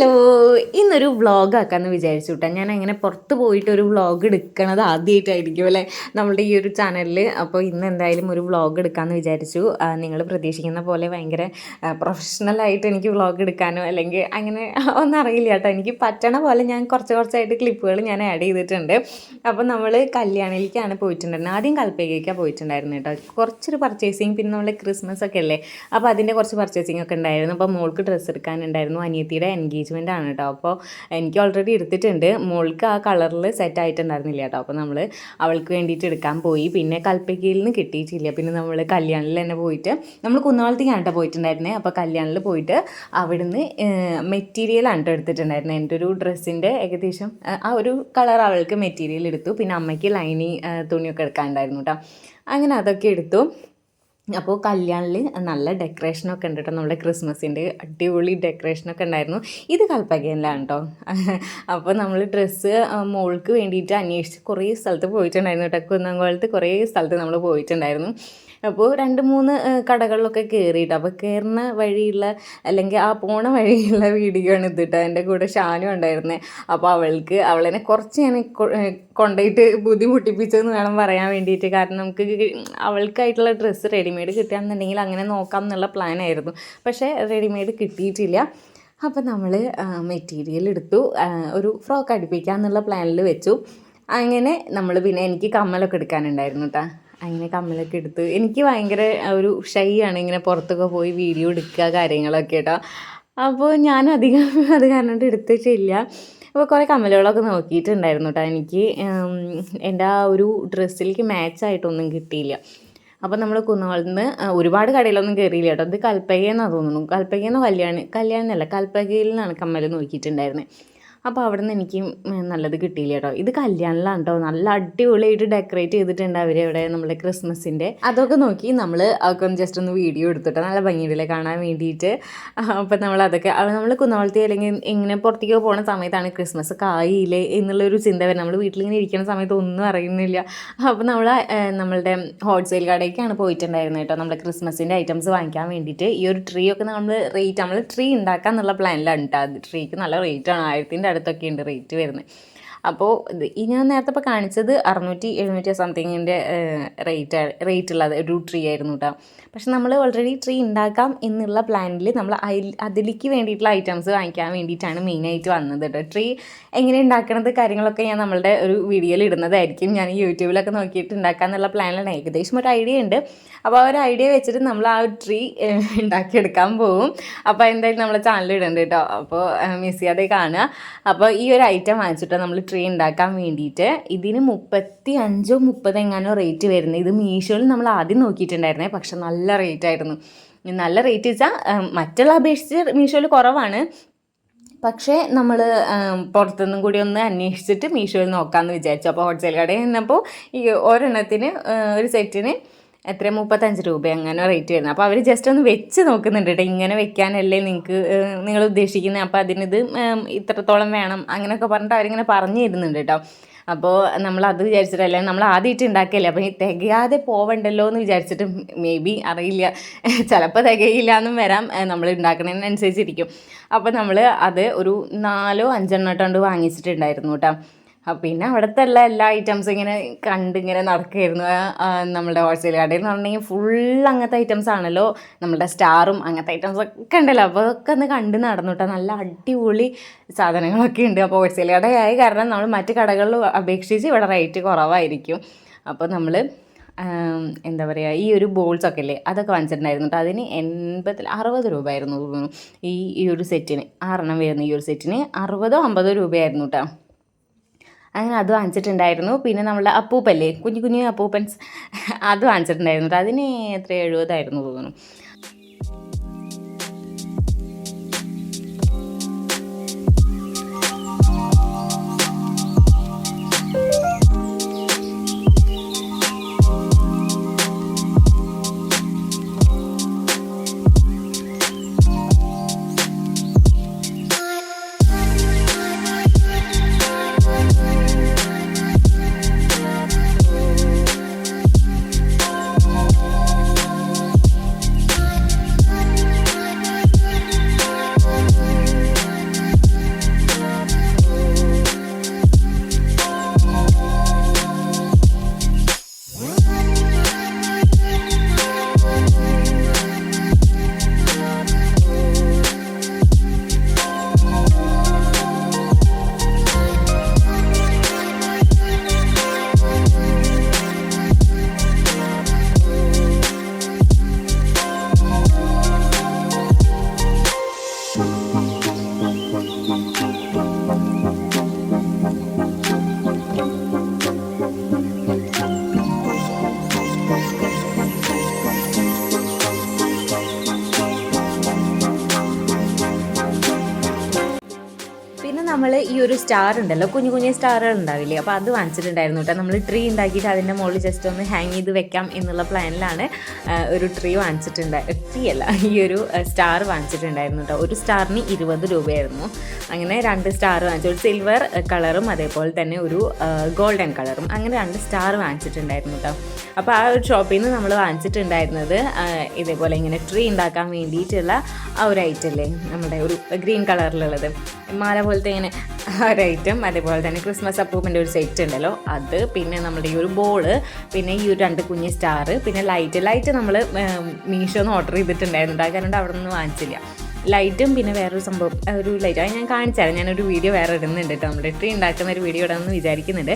Hello ഇന്നൊരു vlog ആക്കാമെന്ന് വിചാരിച്ചു കേട്ടോ ഞാൻ അങ്ങനെ പുറത്ത് പോയിട്ട് ഒരു വ്ളോഗ് എടുക്കണത് ആദ്യമായിട്ടായിരിക്കും അല്ലേ? നമ്മുടെ ഈ ഒരു ചാനലിൽ അപ്പോൾ ഇന്ന് എന്തായാലും ഒരു വ്ളോഗ് എടുക്കാമെന്ന് വിചാരിച്ചു. നിങ്ങൾ പ്രതീക്ഷിക്കുന്ന പോലെ ഭയങ്കര പ്രൊഫഷണലായിട്ട് എനിക്ക് വ്ളോഗ് എടുക്കാനോ അല്ലെങ്കിൽ അങ്ങനെ ഒന്നും അറിയില്ല കേട്ടോ എനിക്ക് പറ്റണ പോലെ ഞാൻ കുറച്ച് കുറച്ചായിട്ട് ക്ലിപ്പുകൾ ഞാൻ ആഡ് ചെയ്തിട്ടുണ്ട്. അപ്പോൾ നമ്മൾ കല്യാണിലേക്കാണ് പോയിട്ടുണ്ടായിരുന്നത്. ആദ്യം കൽപ്പേക്കാണ് പോയിട്ടുണ്ടായിരുന്നു കേട്ടോ കുറച്ചൊരു പർച്ചേസിങ് പിന്നെ നമ്മൾ ക്രിസ്മസ് ഒക്കെ അല്ലേ? അപ്പോൾ അതിന്റെ കുറച്ച് പർച്ചേസിങ് ഒക്കെ ഉണ്ടായിരുന്നു. അപ്പോൾ മോൾക്ക് ഡ്രസ്സ് എടുക്കാനുണ്ടായിരുന്നു. അനിയത്തിയുടെ എൻഗേജ്മെന്റ് ആണ് കേട്ടോ അപ്പോൾ എനിക്ക് ഓൾറെഡി എടുത്തിട്ടുണ്ട്. മോൾക്ക് ആ കളറിൽ സെറ്റ് ആയിട്ടുണ്ടായിരുന്നില്ല കേട്ടോ അപ്പോൾ നമ്മൾ അവൾക്ക് വേണ്ടിയിട്ട് എടുക്കാൻ പോയി. പിന്നെ കൽപ്പക്കയിൽ നിന്ന് കിട്ടിയിട്ടില്ല. പിന്നെ നമ്മൾ കല്യാണിൽ തന്നെ പോയിട്ട് നമ്മൾ കുന്നോളത്തേക്കാണ് കേട്ടോ പോയിട്ടുണ്ടായിരുന്നത് അപ്പോൾ കല്യാണിൽ പോയിട്ട് അവിടുന്ന് മെറ്റീരിയലാണ് കേട്ടോ എടുത്തിട്ടുണ്ടായിരുന്നത് എന്റെ ഒരു ഡ്രസ്സിന്റെ ഏകദേശം ആ ഒരു കളർ അവൾക്ക് മെറ്റീരിയൽ എടുത്തു. പിന്നെ അമ്മയ്ക്ക് ലൈനിങ് തുണിയൊക്കെ എടുക്കാനുണ്ടായിരുന്നു കേട്ടോ അങ്ങനെ അതൊക്കെ എടുത്തു. അപ്പോൾ കല്യാണിൽ നല്ല ഡെക്കറേഷനൊക്കെ ഉണ്ട് കേട്ടോ നമ്മുടെ ക്രിസ്മസിന്റെ അടിപൊളി ഡെക്കറേഷനൊക്കെ ഉണ്ടായിരുന്നു. ഇത് കൽപ്പകയിലാണ് കേട്ടോ അപ്പോൾ നമ്മൾ ഡ്രസ്സ് മോൾക്ക് വേണ്ടിയിട്ട് അന്വേഷിച്ച് കുറേ സ്ഥലത്ത് പോയിട്ടുണ്ടായിരുന്നു കേട്ടോ. കുന്നംകോളത്ത് കുറേ സ്ഥലത്ത് നമ്മൾ പോയിട്ടുണ്ടായിരുന്നു. അപ്പോൾ രണ്ട് മൂന്ന് കടകളിലൊക്കെ കയറിയിട്ട് അപ്പോൾ കയറുന്ന വഴിയുള്ള അല്ലെങ്കിൽ ആ പോണ വഴിയുള്ള വീഡിയോ ആണ് ഇതിട്ട് എന്റെ കൂടെ ഷാനു ഉണ്ടായിരുന്നത് അപ്പോൾ അവൾക്ക് അവളെന്നെ കുറച്ച് ഞാൻ കൊണ്ടുപോയിട്ട് ബുദ്ധിമുട്ടിപ്പിച്ചതെന്ന് വേണം പറയാൻ വേണ്ടിയിട്ട്. കാരണം നമുക്ക് അവൾക്കായിട്ടുള്ള ഡ്രസ്സ് റെഡിമെയ്ഡ് കിട്ടുകയാണെന്നുണ്ടെങ്കിൽ അങ്ങനെ നോക്കാം എന്നുള്ള പ്ലാനായിരുന്നു. പക്ഷേ റെഡിമെയ്ഡ് കിട്ടിയിട്ടില്ല. അപ്പോൾ നമ്മൾ മെറ്റീരിയൽ എടുത്തു. ഒരു ഫ്രോക്ക് അടുപ്പിക്കുക എന്നുള്ള പ്ലാനിൽ വെച്ചു. അങ്ങനെ നമ്മൾ പിന്നെ എനിക്ക് കമ്മലൊക്കെ എടുക്കാനുണ്ടായിരുന്നു കേട്ടോ. അങ്ങനെ കമ്മലൊക്കെ എടുത്തു. എനിക്ക് ഭയങ്കര ഒരു ഷൈ ആണ് ഇങ്ങനെ പുറത്തൊക്കെ പോയി വീഡിയോ എടുക്കുക കാര്യങ്ങളൊക്കെ കേട്ടോ. അപ്പോൾ ഞാൻ അധികം അത് കാരണം എടുത്തിട്ടില്ല. അപ്പോൾ കുറേ കമ്മലുകളൊക്കെ നോക്കിയിട്ടുണ്ടായിരുന്നു കേട്ടോ എനിക്ക്. എന്റെ ആ ഒരു ഡ്രസ്സിലേക്ക് മാച്ചായിട്ടൊന്നും കിട്ടിയില്ല. അപ്പോൾ നമ്മൾ കുന്നുകളിൽ നിന്ന് ഒരുപാട് കടയിലൊന്നും കയറിയില്ല കേട്ടോ. ഇത് കൽപ്പകയെന്നാണ് തോന്നുന്നു. കൽപ്പകയെന്നോ കല്യാണി കല്യാണി അല്ല കൽപ്പകയിൽ നിന്നാണ് കമ്മൽ നോക്കിയിട്ടുണ്ടായിരുന്നത് അപ്പോൾ അവിടെ നിന്ന് എനിക്ക് നല്ലത് കിട്ടിയില്ല കേട്ടോ ഇത് കല്യാണിലാണ് കേട്ടോ നല്ല അടിപൊളിയായിട്ട് ഡെക്കറേറ്റ് ചെയ്തിട്ടുണ്ട് അവർ ഇവിടെ നമ്മുടെ ക്രിസ്മസിന്റെ അതൊക്കെ നോക്കി നമ്മൾ അതൊക്കെ ജസ്റ്റ് ഒന്ന് വീഡിയോ എടുത്തിട്ട് നല്ല ഭംഗിയിലെ കാണാൻ വേണ്ടിയിട്ട്. അപ്പം നമ്മൾ അതൊക്കെ നമ്മൾ കുന്നവളത്തി അല്ലെങ്കിൽ ഇങ്ങനെ പുറത്തേക്ക് പോകുന്ന സമയത്താണ് ക്രിസ്മസ് കായില്ലേ എന്നുള്ളൊരു ചിന്ത വരെ നമ്മൾ വീട്ടിലിങ്ങനെ ഇരിക്കുന്ന സമയത്ത് ഒന്നും അറിയുന്നില്ല. അപ്പോൾ നമ്മൾ നമ്മളുടെ ഹോൾസെയിൽ കടയ്ക്കാണ് പോയിട്ടുണ്ടായിരുന്നത് കേട്ടോ നമ്മുടെ ക്രിസ്മസിന്റെ ഐറ്റംസ് വാങ്ങിക്കാൻ വേണ്ടിയിട്ട്. ഈ ഒരു ട്രീ ഒക്കെ നമ്മൾ റേറ്റ് നമ്മൾ ട്രീ ഉണ്ടാക്കാൻ എന്നുള്ള പ്ലാനിലാണ് കേട്ടോ ട്രീക്ക് നല്ല റേറ്റാണ് ആയിരത്തിന്റെ അടുത്തൊക്കെ ഉണ്ട് റേറ്റ് വരുന്നത്. അപ്പോൾ ഈ ഞാൻ നേരത്തെ ഇപ്പോൾ കാണിച്ചത് അറുന്നൂറ്റി എഴുന്നൂറ്റി സംതിങ്ങിന്റെ റേറ്റ് റേറ്റ് ഉള്ളത് ഒരു ട്രീ ആയിരുന്നു കേട്ടോ പക്ഷെ നമ്മൾ ഓൾറെഡി ട്രീ ഉണ്ടാക്കാം എന്നുള്ള പ്ലാനിൽ നമ്മൾ അതിലേക്ക് വേണ്ടിയിട്ടുള്ള ഐറ്റംസ് വാങ്ങിക്കാൻ വേണ്ടിയിട്ടാണ് മെയിനായിട്ട് വന്നത് കേട്ടോ ട്രീ എങ്ങനെ ഉണ്ടാക്കണത് കാര്യങ്ങളൊക്കെ ഞാൻ നമ്മളുടെ ഒരു വീഡിയോയിൽ ഇടുന്നതായിരിക്കും. ഞാൻ യൂട്യൂബിലൊക്കെ നോക്കിയിട്ട് ഉണ്ടാക്കാന്നുള്ള പ്ലാനിലാണ് ഏകദേശം ഒരു ഐഡിയ ഉണ്ട്. അപ്പോൾ ആ ഒരു ഐഡിയ വെച്ചിട്ട് നമ്മൾ ആ ഒരു ട്രീ ഉണ്ടാക്കിയെടുക്കാൻ പോകും അപ്പോൾ എന്തായാലും നമ്മളെ ചാനൽ കേട്ടോ അപ്പോൾ മിസ് ചെയ്യാതെ കാണുക. അപ്പോൾ ഈ ഒരു ഐറ്റം വാങ്ങിച്ചിട്ട് നമ്മൾ ട്രീ ഉണ്ടാക്കാൻ വേണ്ടിയിട്ട് ഇതിന് മുപ്പത്തി അഞ്ചോ മുപ്പതെങ്ങാനോ റേറ്റ് വരുന്നത് ഇത് മീഷോയിൽ നമ്മൾ ആദ്യം നോക്കിയിട്ടുണ്ടായിരുന്നേ. പക്ഷെ നല്ല റേറ്റ് ആയിരുന്നു. നല്ല റേറ്റ് വെച്ചാൽ മറ്റുള്ള അപേക്ഷിച്ച് മീഷോയിൽ കുറവാണ്. പക്ഷേ നമ്മൾ പുറത്തുനിന്നും കൂടി ഒന്ന് അന്വേഷിച്ചിട്ട് മീഷോയിൽ നോക്കാമെന്ന് വിചാരിച്ചു. അപ്പോൾ ഹോൾസെയിൽ കടയിൽ നിന്നപ്പോൾ ഈ ഒരെണ്ണത്തിന് ഒരു സെറ്റിന് എത്ര മുപ്പത്തഞ്ച് രൂപ അങ്ങനെ റേറ്റ് വരുന്നത് അപ്പോൾ അവർ ജസ്റ്റ് ഒന്ന് വെച്ച് നോക്കുന്നുണ്ട് കേട്ടോ ഇങ്ങനെ വെക്കാനല്ലേ നിങ്ങൾക്ക് നിങ്ങൾ ഉദ്ദേശിക്കുന്നത് അപ്പോൾ അതിനിത് ഇത്രത്തോളം വേണം അങ്ങനെയൊക്കെ പറഞ്ഞിട്ട് അവരിങ്ങനെ പറഞ്ഞു തരുന്നുണ്ട് കേട്ടോ അപ്പോൾ നമ്മൾ അത് വിചാരിച്ചിട്ടല്ല നമ്മൾ ആദ്യമായിട്ട് ഉണ്ടാക്കിയല്ലേ അപ്പോൾ ഈ തികയാതെ പോവണ്ടല്ലോ എന്ന് വിചാരിച്ചിട്ട് മേ ബി അറിയില്ല ചിലപ്പോൾ തികയില്ല എന്നും വരാം നമ്മൾ ഉണ്ടാക്കുന്നതിനനുസരിച്ചിരിക്കും അപ്പോൾ നമ്മൾ അത് ഒരു നാലോ അഞ്ചെണ്ണം കൊണ്ട് വാങ്ങിച്ചിട്ടുണ്ടായിരുന്നു കേട്ടോ പിന്നെ അവിടുത്തെ എല്ലാ എല്ലാ ഐറ്റംസും ഇങ്ങനെ കണ്ട് ഇങ്ങനെ നടക്കുകയായിരുന്നു നമ്മുടെ ഹോൾസെയിൽ കടയിൽ എന്ന് പറഞ്ഞിട്ടുണ്ടെങ്കിൽ ഫുൾ അങ്ങനത്തെ ഐറ്റംസ് ആണല്ലോ. നമ്മുടെ സ്റ്റാറും അങ്ങനത്തെ ഐറ്റംസ് ഒക്കെ ഉണ്ടല്ലോ. അപ്പോൾ അതൊക്കെ ഒന്ന് കണ്ട് നടന്നു നല്ല അടിപൊളി സാധനങ്ങളൊക്കെ ഉണ്ട്. അപ്പോൾ ഹോൾസെയിൽ കടയായ കാരണം നമ്മൾ മറ്റു കടകളിൽ അപേക്ഷിച്ച് ഇവിടെ റേറ്റ് കുറവായിരിക്കും. അപ്പോൾ നമ്മൾ എന്താ പറയുക ഈ ഒരു ബോൾസ് ഒക്കെ അല്ലേ അതൊക്കെ വാങ്ങിച്ചിട്ടുണ്ടായിരുന്നു കേട്ടോ അതിന് എൺപത്തിൽ അറുപത് രൂപ ആയിരുന്നു ഈ ഈ ഒരു സെറ്റിന് ആറെണ്ണം വരുന്ന ഈ ഒരു സെറ്റിന് അറുപതോ അമ്പതോ രൂപയായിരുന്നു കേട്ടോ അങ്ങനെ അത് വാങ്ങിച്ചിട്ടുണ്ടായിരുന്നു. പിന്നെ നമ്മളുടെ അപ്പൂപ്പല്ലേ? കുഞ്ഞു കുഞ്ഞു അപ്പൂപ്പൻസ്. അത് വാങ്ങിച്ചിട്ടുണ്ടായിരുന്നു. അതിന് എത്ര എഴുപതായിരുന്നു തോന്നുന്നു. നമ്മൾ ഈ ഒരു സ്റ്റാർ ഉണ്ടല്ലോ കുഞ്ഞു കുഞ്ഞു സ്റ്റാറുകൾ ഉണ്ടാവില്ലേ? അപ്പോൾ അത് വാങ്ങിച്ചിട്ടുണ്ടായിരുന്നു കേട്ടോ. നമ്മൾ ട്രീ ഉണ്ടാക്കിയിട്ട് അതിന്റെ മുകളിൽ ജസ്റ്റ് ഒന്ന് ഹാങ് ചെയ്ത് വെക്കാം എന്നുള്ള പ്ലാനിലാണ് ഒരു ട്രീ വാങ്ങിച്ചിട്ടുണ്ട് ട്രീ അല്ല ഈ ഒരു സ്റ്റാർ വാങ്ങിച്ചിട്ടുണ്ടായിരുന്നു കേട്ടോ. ഒരു സ്റ്റാറിന് ഇരുപത് രൂപയായിരുന്നു. അങ്ങനെ രണ്ട് സ്റ്റാർ വാങ്ങിച്ചു. ഒരു സിൽവർ കളറും അതേപോലെ തന്നെ ഒരു ഗോൾഡൻ കളറും അങ്ങനെ രണ്ട് സ്റ്റാർ വാങ്ങിച്ചിട്ടുണ്ടായിരുന്നു കേട്ടോ. അപ്പോൾ ആ ഒരു ഷോപ്പിൽ നിന്ന് നമ്മൾ വാങ്ങിച്ചിട്ടുണ്ടായിരുന്നത് ഇതേപോലെ ഇങ്ങനെ ട്രീ ഉണ്ടാക്കാൻ വേണ്ടിയിട്ടുള്ള ആ ഒരു ഐറ്റല്ലേ നമ്മുടെ ഒരു ഗ്രീൻ കളറിലുള്ളത് മാല പോലത്തെ ആ ഒരു ഐറ്റം അതേപോലെ തന്നെ ക്രിസ്മസ് അപ്പൂപ്പിന്റെ ഒരു സെറ്റ് ഉണ്ടല്ലോ. അത് പിന്നെ നമ്മുടെ ഈ ഒരു ബോൾ പിന്നെ ഈ ഒരു രണ്ട് കുഞ്ഞ് സ്റ്റാർ പിന്നെ ലൈറ്റ് ലൈറ്റ് നമ്മൾ മീഷോന്ന് ഓർഡർ ചെയ്തിട്ടുണ്ടായിരുന്നു. ഉണ്ടാക്കാനുണ്ട് അവിടെ നിന്ന് വാങ്ങിച്ചില്ല. ലൈറ്റും പിന്നെ വേറൊരു സംഭവം ഒരു ലൈറ്റ് അത് ഞാൻ കാണിച്ചുതരാം. ഞാനൊരു വീഡിയോ വേറെ ഇടുന്നുണ്ട് കേട്ടോ നമ്മുടെ ട്രീ ഉണ്ടാക്കുന്ന ഒരു വീഡിയോ ഇടാമെന്ന് വിചാരിക്കുന്നുണ്ട്.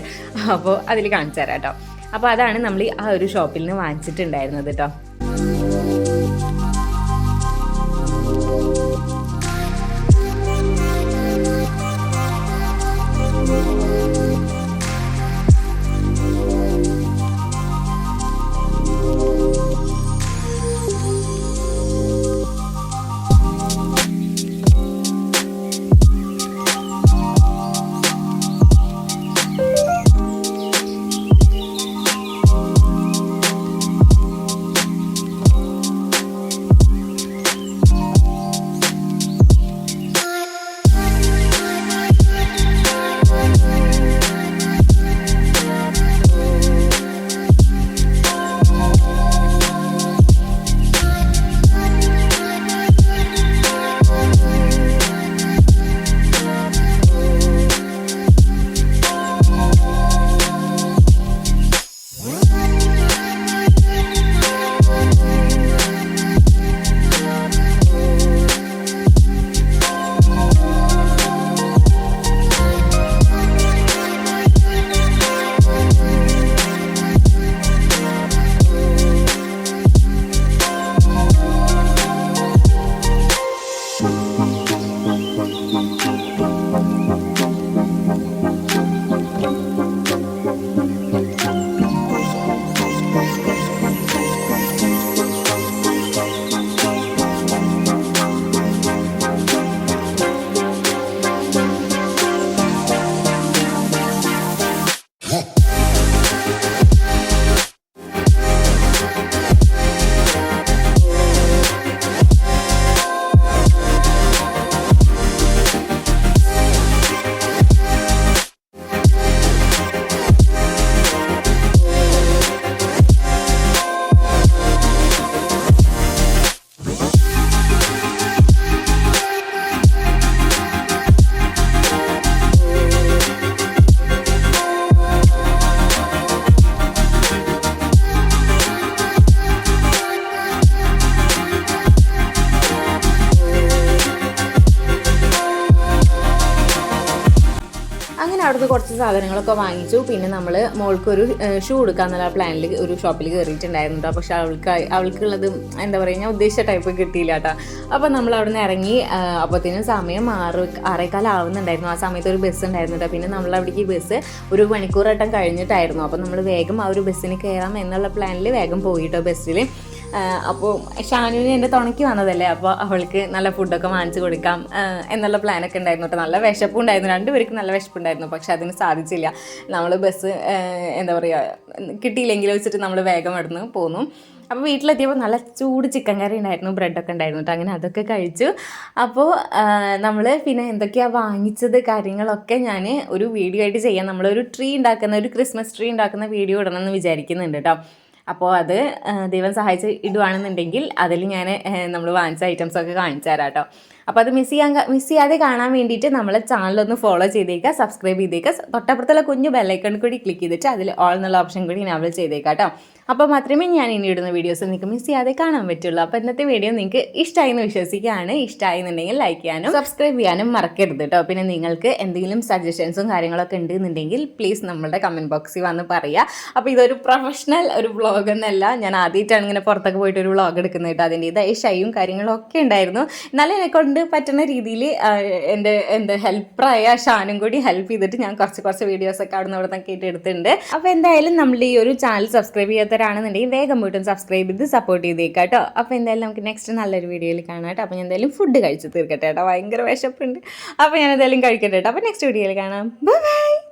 അപ്പോൾ അതിൽ കാണിച്ചു തരാം കേട്ടോ അപ്പോൾ അതാണ് നമ്മൾ ആ ഒരു ഷോപ്പിൽ നിന്ന് വാങ്ങിച്ചിട്ടുണ്ടായിരുന്നത് കേട്ടോ സാധനങ്ങളൊക്കെ വാങ്ങിച്ചു. പിന്നെ നമ്മൾ മോൾക്കൊരു ഷൂ എടുക്കാന്നുള്ള പ്ലാനിൽ ഒരു ഷോപ്പിൽ കയറിയിട്ടുണ്ടായിരുന്നു കേട്ടോ പക്ഷെ അവൾക്ക് അവൾക്കുള്ളത് എന്താ പറയുക ഞാൻ ഉദ്ദേശിച്ച ടൈപ്പ് കിട്ടിയില്ല കേട്ടോ അപ്പോൾ നമ്മൾ അവിടെ നിന്ന് ഇറങ്ങി അപ്പോഴത്തേനും സമയം ആറ് ആറേക്കാലം ആവുന്നുണ്ടായിരുന്നു. ആ സമയത്ത് ഒരു ബസ് ഉണ്ടായിരുന്നു കേട്ടോ പിന്നെ നമ്മൾ അവിടേക്ക് ബസ് ഒരു മണിക്കൂറട്ടം കഴിഞ്ഞിട്ടായിരുന്നു. അപ്പോൾ നമ്മൾ വേഗം ആ ഒരു ബസ്സിന് കയറാം എന്നുള്ള പ്ലാനിൽ വേഗം പോയിട്ടോ ബസ്സിൽ അപ്പോൾ ഷാനുവിന് എന്റെ തുണയ്ക്ക് വന്നതല്ലേ അപ്പോൾ അവൾക്ക് നല്ല ഫുഡൊക്കെ വാങ്ങിച്ചു കൊടുക്കാം എന്നുള്ള പ്ലാനൊക്കെ ഉണ്ടായിരുന്നു കേട്ടോ. നല്ല വിശപ്പുണ്ടായിരുന്നു രണ്ടുപേർക്കും നല്ല വിശപ്പുണ്ടായിരുന്നു പക്ഷെ അതിന് സാധിച്ചില്ല. നമ്മൾ ബസ് എന്താ പറയുക കിട്ടിയില്ലെങ്കിൽ വെച്ചിട്ട് നമ്മൾ വേഗം അവിടുന്ന് പോന്നു. അപ്പോൾ വീട്ടിലെത്തിയപ്പോൾ നല്ല ചൂട് ചിക്കൻ കറി ഉണ്ടായിരുന്നു ബ്രെഡൊക്കെ ഉണ്ടായിരുന്നു കേട്ടോ. അങ്ങനെ അതൊക്കെ കഴിച്ചു. അപ്പോൾ നമ്മൾ പിന്നെ എന്തൊക്കെയാണ് വാങ്ങിച്ചത് കാര്യങ്ങളൊക്കെ ഞാൻ ഒരു വീഡിയോ ആയിട്ട് ചെയ്യാം. നമ്മളൊരു ട്രീ ഉണ്ടാക്കുന്ന ഒരു ക്രിസ്മസ് ട്രീ ഉണ്ടാക്കുന്ന വീഡിയോ ഇടണമെന്ന് വിചാരിക്കുന്നുണ്ട് കേട്ടോ. അപ്പോൾ അത് ദൈവം സഹായിച്ച് ഇടുവാണെന്നുണ്ടെങ്കിൽ അതിൽ ഞാൻ നമ്മൾ വാങ്ങിച്ച ഐറ്റംസ് ഒക്കെ കാണിച്ചു തരാം കേട്ടോ അപ്പോൾ അത് മിസ് ചെയ്യാൻ മിസ് ചെയ്യാതെ കാണാൻ വേണ്ടിയിട്ട് നമ്മളെ ചാനലൊന്ന് ഫോളോ ചെയ്തേക്കുക സബ്സ്ക്രൈബ് ചെയ്തേക്കുക തൊട്ടപ്പുറത്തുള്ള കുഞ്ഞു ബെല്ലൈക്കൺ കൂടി ക്ലിക്ക് ചെയ്തിട്ട് അതിൽ ഓൾ എന്നുള്ള ഓപ്ഷൻ കൂടി എനാബിൾ ചെയ്തേക്കാം അപ്പോൾ മാത്രമേ ഞാൻ ഇനി ഇടുന്ന വീഡിയോസ് നിങ്ങൾക്ക് മിസ് ചെയ്യാതെ കാണാൻ പറ്റുള്ളൂ. അപ്പോൾ ഇന്നത്തെ വീഡിയോ നിങ്ങൾക്ക് ഇഷ്ടമായി എന്ന് വിശ്വസിക്കുകയാണ്. ഇഷ്ടമായി എന്നുണ്ടെങ്കിൽ ലൈക്ക് ചെയ്യാനും സബ്സ്ക്രൈബ് ചെയ്യാനും മറക്കരുത് കേട്ടോ പിന്നെ നിങ്ങൾക്ക് എന്തെങ്കിലും സജഷൻസും കാര്യങ്ങളൊക്കെ ഉണ്ട് എന്നുണ്ടെങ്കിൽ പ്ലീസ് നമ്മളുടെ കമന്റ് ബോക്സിൽ വന്ന് പറയുക അപ്പോൾ ഇതൊരു പ്രൊഫഷണൽ ഒരു വ്ളോഗ് എന്നല്ല. ഞാൻ ആദ്യമായിട്ടാണ് ഇങ്ങനെ പുറത്തൊക്കെ പോയിട്ട് ഒരു വ്ളോഗ് എടുക്കുന്നത് കേട്ടോ അതിന്റെ ഇതായ ഷൈയും കാര്യങ്ങളും ഒക്കെ ഉണ്ടായിരുന്നു. എന്നാലും എന്നെ കൊണ്ട് പറ്റുന്ന രീതിയിൽ എന്റെ എന്താ ഹെൽപ്പറായ ഷാനും കൂടി ഹെൽപ്പ് ചെയ്തിട്ട് ഞാൻ കുറച്ച് കുറച്ച് വീഡിയോസൊക്കെ അവിടെ നിന്ന് അവിടെ നിന്നൊക്കെ ആയിട്ട് എടുത്തിട്ടുണ്ട് അപ്പോൾ എന്തായാലും നമ്മൾ ഈ ഒരു ചാനൽ സബ്സ്ക്രൈബ് ചെയ്യാത്തവരാണെന്നുണ്ടെങ്കിൽ വേഗം പോയിട്ടും സബ്സ്ക്രൈബ് ചെയ്ത് സപ്പോർട്ട് ചെയ്തേക്കാം കേട്ടോ. അപ്പോൾ എന്തായാലും നമുക്ക് നെക്സ്റ്റ് നല്ലൊരു വീഡിയോയിൽ കാണാം കേട്ടോ. അപ്പോൾ ഞാൻ എന്തായാലും ഫുഡ് കഴിച്ച് തീർക്കട്ടെ കേട്ടോ. ഭയങ്കര വിശപ്പുണ്ട്. അപ്പോൾ ഞാൻ എന്തായാലും കഴിക്കട്ടെ കേട്ടോ. അപ്പോൾ നെക്സ്റ്റ് വീഡിയോയിൽ കാണാം. ബൈ